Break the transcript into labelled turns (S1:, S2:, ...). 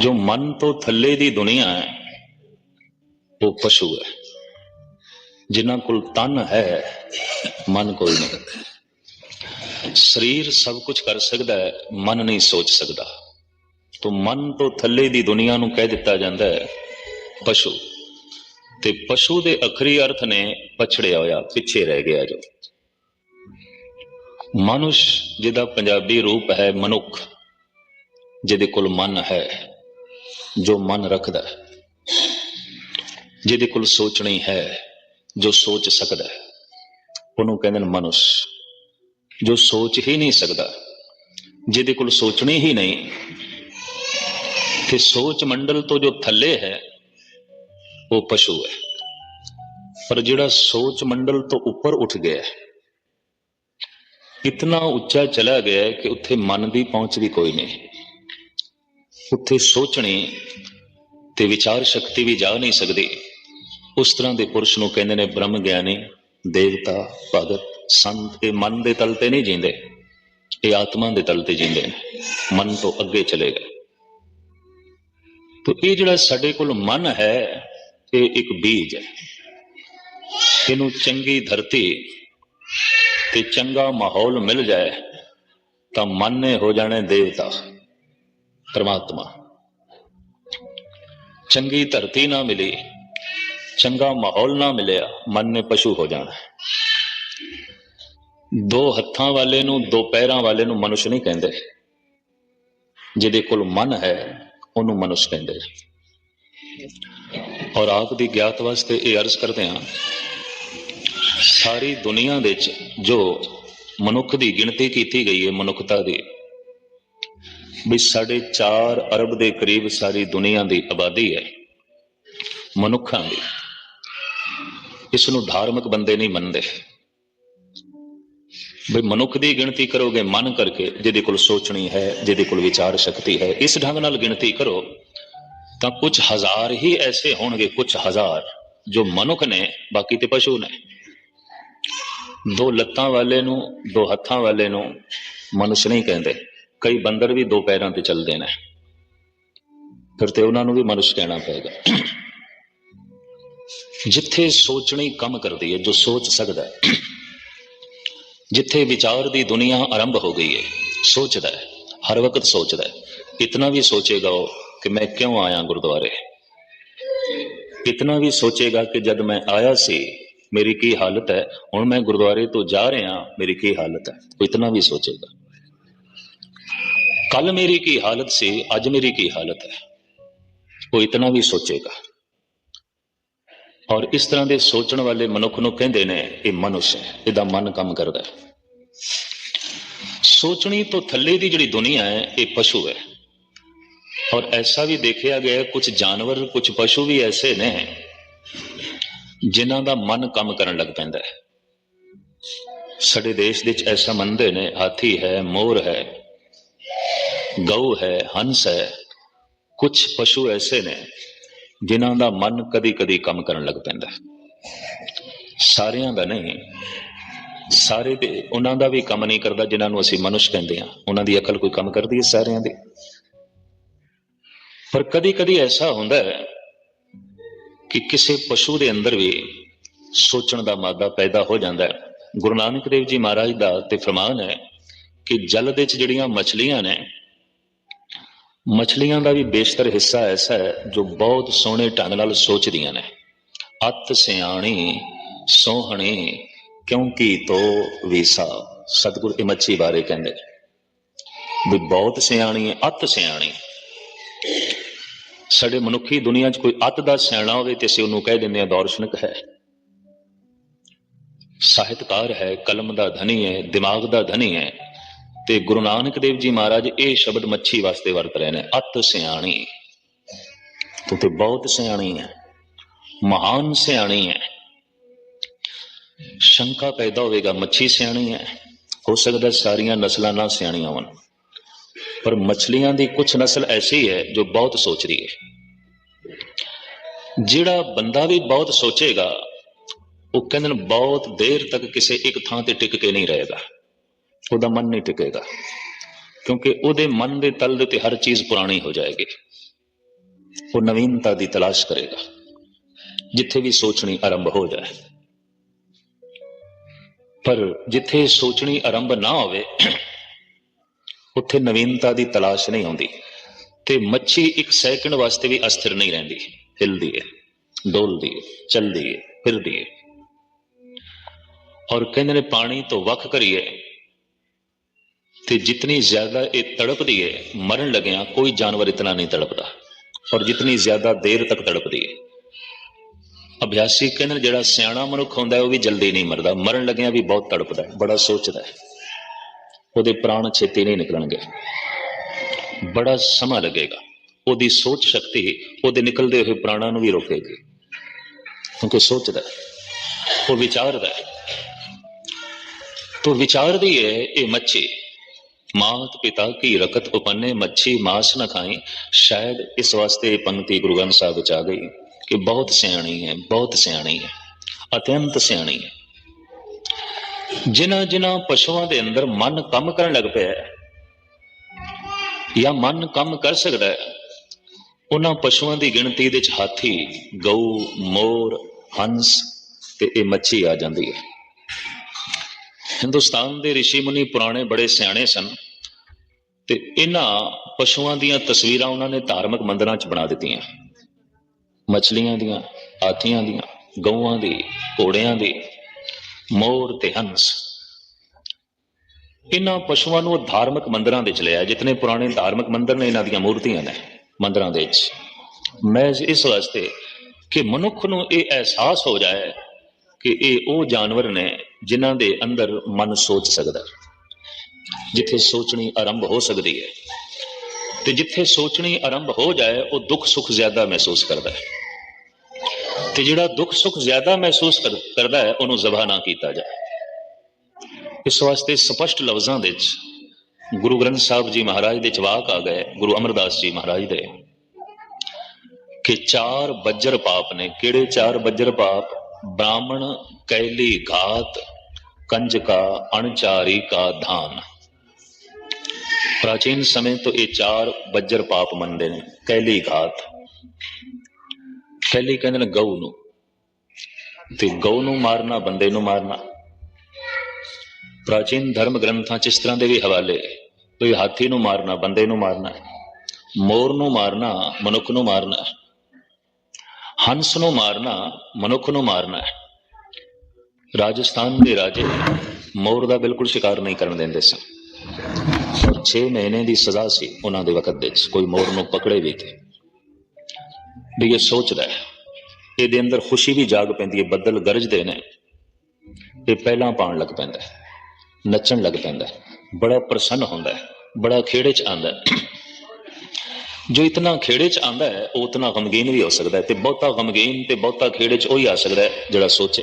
S1: ਜੋ ਮਨ ਤੋਂ ਥੱਲੇ ਦੀ ਦੁਨੀਆ ਹੈ, ਉਹ ਪਸ਼ੂ ਹੈ। ਜਿਨ੍ਹਾਂ ਕੋਲ ਤਨ ਹੈ, ਮਨ ਕੋਈ ਨਹੀਂ। ਸਰੀਰ ਸਭ ਕੁਝ ਕਰ ਸਕਦਾ ਹੈ, ਮਨ ਨਹੀਂ ਸੋਚ ਸਕਦਾ। ਤੋਂ ਮਨ ਤੋਂ ਥੱਲੇ ਦੀ ਦੁਨੀਆ ਨੂੰ ਕਹਿ ਦਿੱਤਾ ਜਾਂਦਾ ਹੈ, ਪਸ਼ੂ। ਤੇ ਪਸ਼ੂ ਦੇ ਅਖਰੀ ਅਰਥ ਨੇ ਪਛੜਿਆ ਹੋਇਆ, ਪਿੱਛੇ ਰਹਿ ਗਿਆ ਜੋ। ਮਨੁਸ਼ ਜਿਹਦਾ ਪੰਜਾਬੀ ਰੂਪ ਹੈ ਮਨੁੱਖ, ਜਿਹਦੇ ਕੋਲ ਮਨ ਹੈ ਜੋ ਮਨ ਰੱਖਦਾ ਹੈ, ਜਿਹਦੇ ਕੋਲ ਸੋਚਣੀ ਹੈ, ਜੋ ਸੋਚ ਸਕਦਾ ਹੈ, ਉਹਨੂੰ ਕਹਿੰਦੇ ਨੇ ਮਨੁਸ਼। ਜੋ ਸੋਚ ਹੀ ਨਹੀਂ ਸਕਦਾ, ਜਿਹਦੇ ਕੋਲ ਸੋਚਣੀ ਹੀ ਨਹੀਂ ਕਿ ਸੋਚ ਮੰਡਲ ਤੋਂ ਜੋ ਥੱਲੇ ਹੈ, ਉਹ ਪਸ਼ੂ ਹੈ। ਪਰ ਜਿਹੜਾ ਸੋਚ ਮੰਡਲ ਤੋਂ ਉੱਪਰ ਉੱਠ ਗਿਆ ਹੈ, ਇਤਨਾ ਉੱਚਾ ਚਲਾ ਗਿਆ ਕਿ ਉੱਥੇ ਮਨ ਦੀ ਪਹੁੰਚ ਵੀ ਕੋਈ ਨਹੀਂ। ਉੱਥੇ ਸੋਚਣੀ ਤੇ ਵਿਚਾਰ ਸ਼ਕਤੀ ਵੀ ਜਾ ਨਹੀਂ ਸਕਦੀ। ਉਸ ਤਰ੍ਹਾਂ ਦੇ ਪੁਰਸ਼ ਨੂੰ ਕਹਿੰਦੇ ਨੇ, ਬ੍ਰਹਮ ਗਿਆਨੀ, ਦੇਵਤਾ, ਭਗਤ, ਸੰਤ, ਇਹ ਮਨ ਦੇ ਤਲ ਤੇ ਨਹੀਂ ਜਿੰਦੇ। ਇਹ ਆਤਮਾ ਦੇ ਤਲ ਤੇ ਜਿੰਦੇ ਨੇ। ਮਨ ਤੋਂ ਅੱਗੇ ਚਲੇ ਗਏ। ਤੋ ਇਹ ਜਿਹੜਾ ਸਾਡੇ ਕੋਲ ਮਨ ਹੈ, ਇਹ ਇੱਕ ਬੀਜ ਹੈ। ਇਹਨੂੰ ਚੰਗੀ ਧਰਤੀ ਤੇ ਚੰਗਾ ਮਾਹੌਲ ਮਿਲ ਜਾਏ, ਤਾਂ ਮਨ ਨੇ ਹੋ ਜਾਣੇ ਦੇਵਤਾ। ਪਰਮਾਤਮਾ। ਚੰਗੀ ਧਰਤੀ ਨਾ ਮਿਲੀ, ਚੰਗਾ ਮਾਹੌਲ ਨਾ ਮਿਲਿਆ, ਮਨ ਨੇ ਪਸ਼ੂ ਹੋ ਜਾਣਾ। ਦੋ ਹੱਥਾਂ ਵਾਲੇ ਨੂੰ, ਦੋ ਪੈਰਾਂ ਵਾਲੇ ਨੂੰ ਮਨੁੱਖ ਨਹੀਂ ਕਹਿੰਦੇ। ਜਿਹਦੇ ਕੋਲ ਮਨ ਹੈ, ਉਹਨੂੰ ਮਨੁੱਖ ਕਹਿੰਦੇ। ਔਰ ਆਪ ਦੀ ਗਿਆਤ ਵਾਸਤੇ ਇਹ ਅਰਜ਼ ਕਰਦੇ ਹਾਂ, ਸਾਰੀ ਦੁਨੀਆ ਦੇ ਵਿੱਚ ਜੋ ਮਨੁੱਖ ਦੀ ਗਿਣਤੀ ਕੀਤੀ ਗਈ ਹੈ ਮਨੁੱਖਤਾ ਦੀ ਵੀ ਸਾਡੇ 4 ਅਰਬ ਦੇ ਕਰੀਬ ਸਾਰੀ ਦੁਨੀਆ ਦੀ ਆਬਾਦੀ ਹੈ, ਮਨੁੱਖਾਂ ਦੀ। ਇਸ ਨੂੰ ਧਾਰਮਿਕ ਬੰਦੇ ਨਹੀਂ ਮੰਨਦੇ। ਵੀ ਮਨੁੱਖ ਦੀ ਗਿਣਤੀ ਕਰੋਗੇ, ਮਨ ਕਰਕੇ ਜਿਹਦੇ ਕੋਲ ਸੋਚਣੀ ਹੈ, ਜਿਹਦੇ ਕੋਲ ਵਿਚਾਰ ਸ਼ਕਤੀ ਹੈ, ਇਸ ਢੰਗ ਨਾਲ ਗਿਣਤੀ ਕਰੋ, ਤਾਂ ਕੁਝ ਹਜ਼ਾਰ ਹੀ ਐਸੇ ਹੋਣਗੇ, ਕੁਝ ਹਜ਼ਾਰ, ਜੋ ਮਨੁੱਖ ਨੇ, ਬਾਕੀ ਤੇ ਪਸ਼ੂ ਨੇ। ਦੋ ਲੱਤਾਂ ਵਾਲੇ ਨੂੰ, ਦੋ ਹੱਥਾਂ ਵਾਲੇ ਨੂੰ ਮਨੁੱਖ ਨਹੀਂ ਕਹਿੰਦੇ। ਕਈ ਬੰਦਰ ਵੀ ਦੋ ਪੈਰਾਂ ਤੇ ਚੱਲਦੇ ਨੇ। ਫਿਰ ਤੇ ਉਹਨਾਂ ਨੂੰ ਵੀ ਮਨੁੱਖ ਕਹਿਣਾ ਪਏਗਾ। ਜਿੱਥੇ ਸੋਚਣੀ ਕੰਮ ਕਰਦੀ ਹੈ ਜੋ ਸੋਚ ਸਕਦਾ ਹੈ ਜਿੱਥੇ ਵਿਚਾਰ ਦੀ ਦੁਨੀਆ ਆਰੰਭ ਹੋ ਗਈ ਹੈ ਸੋਚਦਾ ਹੈ ਹਰ ਵਕਤ ਸੋਚਦਾ ਹੈ ਇਤਨਾ ਵੀ ਸੋਚੇਗਾ ਉਹ ਕਿ ਮੈਂ ਕਿਉਂ ਆਇਆ ਗੁਰਦੁਆਰੇ? ਇਤਨਾ ਵੀ ਸੋਚੇਗਾ ਕਿ ਜਦ ਮੈਂ ਆਇਆ ਸੀ, ਮੇਰੀ ਕੀ ਹਾਲਤ ਹੈ ਹੁਣ ਮੈਂ ਗੁਰਦੁਆਰੇ ਤੋਂ ਜਾ ਰਿਹਾ, ਮੇਰੀ ਕੀ ਹਾਲਤ ਹੈ ਇਤਨਾ ਵੀ ਸੋਚੇਗਾ। ਕੱਲ ਮੇਰੀ ਕੀ ਹਾਲਤ ਸੀ, ਅੱਜ ਮੇਰੀ ਕੀ ਹਾਲਤ ਹੈ? ਉਹ ਇਤਨਾ ਵੀ ਸੋਚੇਗਾ। ਔਰ ਇਸ ਤਰ੍ਹਾਂ ਦੇ ਸੋਚਣ ਵਾਲੇ ਮਨੁੱਖ ਨੂੰ ਕਹਿੰਦੇ ਨੇ, ਇਹ ਮਨੁੱਖ ਹੈ, ਇਹਦਾ ਮਨ ਕੰਮ ਕਰਦਾ ਹੈ। ਸੋਚਣੀ ਤੋਂ ਥੱਲੇ ਦੀ ਜਿਹੜੀ ਦੁਨੀਆ ਹੈ, ਇਹ ਪਸ਼ੂ ਹੈ। ਔਰ ਐਸਾ ਵੀ ਦੇਖਿਆ ਗਿਆ ਕੁਝ ਜਾਨਵਰ ਕੁਝ ਪਸ਼ੂ ਵੀ ਐਸੇ ਨੇ, ਜਿਨ੍ਹਾਂ ਦਾ ਮਨ ਕੰਮ ਕਰਨ ਲੱਗ ਪੈਂਦਾ ਹੈ। ਸਾਡੇ ਦੇਸ਼ ਦੇ ਵਿੱਚ ਐਸਾ ਮੰਨਦੇ ਨੇ, ਹਾਥੀ ਹੈ, ਮੋਰ ਹੈ ਗਊ ਹੈ, ਹੰਸ ਹੈ ਕੁਝ ਪਸ਼ੂ ਐਸੇ ਨੇ ਜਿਨ੍ਹਾਂ ਦਾ ਮਨ ਕਦੀ-ਕਦੀ ਕੰਮ ਕਰਨ ਲੱਗ ਪੈਂਦਾ ਸਾਰਿਆਂ ਦਾ ਨਹੀਂ, ਸਾਰੇ ਦੇ, ਉਹਨਾਂ ਦਾ ਵੀ ਕੰਮ ਨਹੀਂ ਕਰਦਾ ਜਿਨ੍ਹਾਂ ਨੂੰ ਅਸੀਂ ਮਨੁੱਖ ਕਹਿੰਦੇ ਆ ਉਹਨਾਂ ਦੀ ਅਕਲ ਕੋਈ ਕੰਮ ਕਰਦੀ ਹੈ ਸਾਰਿਆਂ ਦੀ। ਪਰ ਕਦੀ-ਕਦੀ ਐਸਾ ਹੁੰਦਾ ਹੈ ਕਿ ਕਿਸੇ ਪਸ਼ੂ ਦੇ ਅੰਦਰ ਵੀ ਸੋਚਣ ਦਾ ਮਾਦਾ ਪੈਦਾ ਹੋ ਜਾਂਦਾ ਹੈ। ਗੁਰੂ ਨਾਨਕ ਦੇਵ ਜੀ ਮਹਾਰਾਜ ਦਾ ਤੇ ਫਰਮਾਨ ਹੈ ਕਿ ਜਲ ਦੇ ਵਿੱਚ ਜਿਹੜੀਆਂ ਮਛਲੀਆਂ ਨੇ ਮਛਲੀਆਂ ਦਾ ਵੀ ਬੇਸ਼ਤਰ ਹਿੱਸਾ ਐਸਾ ਹੈ ਜੋ ਬਹੁਤ ਸੋਹਣੇ ਢੰਗ ਨਾਲ ਸੋਚਦੀਆਂ ਨੇ। ਅਤ ਸਿਆਣੀ, ਸੋਹਣੀ ਕਿਉਂਕਿ ਤੋ ਵੀਸਾ? ਸਤਿਗੁਰ ਇਹ ਮੱਛੀ ਬਾਰੇ ਕਹਿੰਦੇ ਵੀ ਬਹੁਤ ਸਿਆਣੀ ਹੈ, ਅਤ ਸਿਆਣੀ। ਸਾਡੇ ਮਨੁੱਖੀ ਦੁਨੀਆ 'ਚ ਕੋਈ ਅਤ ਦਾ ਸਿਆਣਾ ਹੋਵੇ ਤੇ ਅਸੀਂ ਉਹਨੂੰ ਕਹਿ ਦਿੰਦੇ ਹਾਂ ਦੌਰਸ਼ਨਕ ਹੈ। ਸਾਹਿਤਕਾਰ ਹੈ, ਕਲਮ ਦਾ ਧਨੀ ਹੈ, ਦਿਮਾਗ ਦਾ ਧਨੀ ਹੈ। ਤੇ ਗੁਰੂ ਨਾਨਕ ਦੇਵ ਜੀ ਮਹਾਰਾਜ ਇਹ ਸ਼ਬਦ ਮੱਛੀ ਵਾਸਤੇ ਵਰਤ ਰਹੇ ਨੇ, ਅਤ ਸਿਆਣੀ। ਤੂੰ ਤੇ ਬਹੁਤ ਸਿਆਣੀ ਹੈ, ਮਹਾਨ ਸਿਆਣੀ ਹੈ। ਸ਼ੰਕਾ ਪੈਦਾ ਹੋਵੇਗਾ, ਮੱਛੀ ਸਿਆਣੀ ਹੈ। ਹੋ ਸਕਦਾ ਸਾਰੀਆਂ ਨਸਲਾਂ ਨਾ ਸਿਆਣੀਆਂ ਹੋਣ। ਪਰ ਮੱਛਲੀਆਂ ਦੀ ਕੁਝ ਨਸਲ ਐਸੀ ਹੈ ਜੋ ਬਹੁਤ ਸੋਚ ਰਹੀ ਹੈ। ਜਿਹੜਾ ਬੰਦਾ ਵੀ ਬਹੁਤ ਸੋਚੇਗਾ, ਉਹ ਕਹਿੰਦੇ ਨੇ ਬਹੁਤ ਦੇਰ ਤੱਕ ਕਿਸੇ ਇੱਕ ਥਾਂ ਤੇ ਟਿਕ ਕੇ ਨਹੀਂ ਰਹੇਗਾ। ਉਹਦਾ ਮਨ ਨਹੀਂ ਟਿਕੇਗਾ, ਕਿਉਂਕਿ ਉਹਦੇ ਮਨ ਦੇ ਤਲ ਦੇ ਤੇ ਹਰ ਚੀਜ਼ ਪੁਰਾਣੀ ਹੋ ਜਾਏਗੀ। ਉਹ ਨਵੀਨਤਾ ਦੀ ਤਲਾਸ਼ ਕਰੇਗਾ, ਜਿੱਥੇ ਵੀ ਸੋਚਣੀ ਆਰੰਭ ਹੋ ਜਾਏ। ਪਰ ਜਿੱਥੇ ਸੋਚਣੀ ਆਰੰਭ ਨਾ ਹੋਵੇ, ਉੱਥੇ ਨਵੀਨਤਾ ਦੀ ਤਲਾਸ਼ ਨਹੀਂ ਆਉਂਦੀ ਤੇ ਮੱਛੀ ਇੱਕ ਸੈਕਿੰਡ ਵਾਸਤੇ ਵੀ ਅਸਥਿਰ ਨਹੀਂ ਰਹਿੰਦੀ। ਹਿਲਦੀ ਹੈ ਡੋਲਦੀ ਹੈ ਚੱਲਦੀ ਹੈ ਫਿਰਦੀ ਹੈ ਔਰ ਕਹਿੰਦੇ ਨੇ ਪਾਣੀ ਤੋਂ ਵੱਖ ਕਰੀਏ ਤੇ ਜਿਤਨੀ ਜ਼ਿਆਦਾ ਇਹ ਤੜਪਦੀ ਹੈ ਮਰਨ ਲੱਗਿਆਂ ਕੋਈ ਜਾਨਵਰ ਇਤਨਾ ਨਹੀਂ ਤੜਪਦਾ ਔਰ ਜਿਤਨੀ ਜ਼ਿਆਦਾ ਦੇਰ ਤੱਕ ਤੜਪਦੀ ਹੈ ਅਭਿਆਸੀ ਕਹਿੰਦੇ ਨੇ ਜਿਹੜਾ ਸਿਆਣਾ ਮਨੁੱਖ ਹੁੰਦਾ ਹੈ ਉਹ ਵੀ ਜਲਦੀ ਨਹੀਂ ਮਰਦਾ ਮਰਨ ਲੱਗਿਆਂ ਵੀ ਬਹੁਤ ਤੜਪਦਾ ਹੈ ਬੜਾ ਸੋਚਦਾ ਹੈ ਉਹਦੇ ਪ੍ਰਾਣ ਛੇਤੀ ਨਹੀਂ ਨਿਕਲਣਗੇ ਬੜਾ ਸਮਾਂ ਲੱਗੇਗਾ ਉਹਦੀ ਸੋਚ ਸ਼ਕਤੀ ਉਹਦੇ ਨਿਕਲਦੇ ਹੋਏ ਪ੍ਰਾਣਾਂ ਨੂੰ ਵੀ ਰੋਕੇਗੀ ਕਿਉਂਕਿ ਸੋਚਦਾ ਹੈ, ਉਹ ਵਿਚਾਰਦਾ ਹੈ तो विचारती है ये मच्छी मात पिता की रकत उपन्ने मच्छी मांस न खाई शायद इस वास्ते ये पंक्ति गुरु ग्रंथ साहब ਵਿੱਚ ਆ ਗਈ ਕਿ ਬਹੁਤ ਸਿਆਣੀ ਹੈ ਬਹੁਤ ਸਿਆਣੀ ਹੈ ਅਤਿਅੰਤ ਸਿਆਣੀ ਹੈ ਜਿਨ੍ਹਾਂ ਜਿਨ੍ਹਾਂ ਪਸ਼ੂਆਂ ਦੇ ਅੰਦਰ ਮਨ ਕੰਮ ਕਰਨ ਲੱਗ ਪਿਆ ਹੈ ਜਾਂ ਮਨ ਕੰਮ ਕਰ ਸਕਦਾ ਹੈ ਉਹਨਾਂ ਪਸ਼ੂਆਂ ਦੀ ਗਿਣਤੀ ਦੇ ਵਿੱਚ ਹਾਥੀ ਗਊ ਮੋਰ ਹੰਸ ਤੇ ਇਹ ਮੱਛੀ ਆ ਜਾਂਦੀ ਹੈ ਹਿੰਦੁਸਤਾਨ ਦੇ ઋષਿ ਮੁਨੀ ਪੁਰਾਣੇ ਬੜੇ ਸਿਆਣੇ ਸਨ ਤੇ ਇਹਨਾਂ ਪਸ਼ੂਆਂ ਦੀਆਂ ਤਸਵੀਰਾਂ ਉਹਨਾਂ ਨੇ ਧਾਰਮਿਕ ਮੰਦਰਾਂ 'ਚ ਬਣਾ ਦਿੱਤੀਆਂ। ਮਛਲੀਆਂ ਦੀਆਂ, ਹਾਥੀਆਂ ਦੀਆਂ, ਗਊਆਂ ਦੀ, ਘੋੜਿਆਂ ਦੀ, ਮੋਰ ਤੇ ਹੰਸ। ਇਹਨਾਂ ਪਸ਼ੂਆਂ ਨੂੰ ਉਹ ਧਾਰਮਿਕ ਮੰਦਰਾਂ ਦੇ ਚ ਲਿਆ ਜਿਤਨੇ ਪੁਰਾਣੇ ਧਾਰਮਿਕ ਮੰਦਰ ਨੇ ਇਹਨਾਂ ਦੀਆਂ ਮੂਰਤੀਆਂ ਨੇ ਮੰਦਰਾਂ ਦੇ ਵਿੱਚ। ਮੈਂ ਇਸ ਵਾਸਤੇ ਕਿ ਮਨੁੱਖ ਨੂੰ ਇਹ ਅਹਿਸਾਸ ਹੋ ਜਾਏ ਕਿ ਇਹ ਉਹ ਜਾਨਵਰ ਨੇ ਜਿਨ੍ਹਾਂ ਦੇ ਅੰਦਰ ਮਨ ਸੋਚ ਸਕਦਾ ਜਿੱਥੇ ਸੋਚਣੀ ਆਰੰਭ ਹੋ ਸਕਦੀ ਹੈ ਤੇ ਜਿੱਥੇ ਸੋਚਣੀ ਆਰੰਭ ਹੋ ਜਾਏ, ਉਹ ਦੁੱਖ ਸੁੱਖ ਜ਼ਿਆਦਾ ਮਹਿਸੂਸ ਕਰਦਾ ਹੈ। ਤੇ ਜਿਹੜਾ ਦੁੱਖ ਸੁੱਖ ਜ਼ਿਆਦਾ ਮਹਿਸੂਸ ਕਰਦਾ ਹੈ, ਉਹਨੂੰ ਜ਼ਬਾ ਨਾ ਕੀਤਾ ਜਾਏ। ਇਸ ਵਾਸਤੇ ਸਪਸ਼ਟ ਲਫ਼ਜ਼ਾਂ ਦੇ ਵਿੱਚ ਗੁਰੂ ਗ੍ਰੰਥ ਸਾਹਿਬ ਜੀ ਮਹਾਰਾਜ ਦੇ ਜਵਾਕ ਆ ਗਏ, ਗੁਰੂ ਅਮਰਦਾਸ ਜੀ ਮਹਾਰਾਜ ਦੇ, ਕਿ ਚਾਰ ਬੱਜਰ ਪਾਪ ਨੇ। ਕਿਹੜੇ ਚਾਰ ਬੱਜਰ ਪਾਪ? ਬ੍ਰਾਹਮਣ ਕੈਲੀ ਘਾਤ ਕੰਜਕਾ ਅਣਚਾਰੀ ਕਾ ਧਾਨ ਪ੍ਰਾਚੀਨ ਸਮੇਂ ਤੋਂ ਇਹ ਚਾਰ ਬੱਜਰ ਪਾਪ ਮੰਨਦੇ ਨੇ, ਕੈਲੀ ਘਾਤ। ਕੈਲੀ ਕਹਿੰਦੇ ਨੇ ਗਊ ਨੂੰ। ਤੇ ਗਊ ਨੂੰ ਮਾਰਨਾ, ਬੰਦੇ ਨੂੰ ਮਾਰਨਾ। ਪ੍ਰਾਚੀਨ ਧਰਮ ਗ੍ਰੰਥਾਂ ਚ ਇਸ ਤਰ੍ਹਾਂ ਦੇ ਵੀ ਹਵਾਲੇ ਕੋਈ ਹਾਥੀ ਨੂੰ ਮਾਰਨਾ, ਬੰਦੇ ਨੂੰ ਮਾਰਨਾ। ਮੋਰ ਨੂੰ ਮਾਰਨਾ, ਮਨੁੱਖ ਨੂੰ ਮਾਰਨਾ। ਹੰਸ ਨੂੰ ਮਾਰਨਾ, ਮਨੁੱਖ ਨੂੰ ਮਾਰਨਾ ਹੈ। ਰਾਜਸਥਾਨ ਦੇ ਰਾਜੇ ਮੋਰ ਦਾ ਬਿਲਕੁਲ ਸ਼ਿਕਾਰ ਨਹੀਂ ਕਰਨ ਦਿੰਦੇ ਸਨ। ਔਰ 6 ਮਹੀਨੇ ਦੀ ਸਜ਼ਾ ਸੀ ਉਹਨਾਂ ਦੇ ਵਕਤ ਦੇ ਕੋਈ ਮੋਰ ਨੂੰ ਪਕੜੇ ਵੀ ਤੇ। ਵੀ ਇਹ ਸੋਚਦਾ ਹੈ, ਇਹਦੇ ਅੰਦਰ ਖੁਸ਼ੀ ਵੀ ਜਾਗ ਪੈਂਦੀ ਹੈ, ਬੱਦਲ ਗਰਜਦੇ ਨੇ। ਇਹ ਪਹਿਲਾਂ ਪਾਣ ਲੱਗ ਪੈਂਦਾ ਨੱਚਣ ਲੱਗ ਪੈਂਦਾ ਬੜਾ ਪ੍ਰਸੰਨ ਹੁੰਦਾ ਹੈ, ਬੜਾ ਖੇੜੇ ਚ ਆਂਦਾ ਜੋ ਇਤਨਾ ਖੇੜੇ ਚ ਆਂਦਾ ਹੈ, ਉਹ ਉਤਨਾ ਗਮਗੀਨ ਵੀ ਹੋ ਸਕਦਾ ਹੈ ਤੇ ਬਹੁਤਾ ਗਮਗੀਨ ਤੇ ਬਹੁਤਾ ਖੇੜੇ ਚ ਉਹੀ ਆ ਸਕਦਾ ਹੈ ਜਿਹੜਾ ਸੋਚੇ।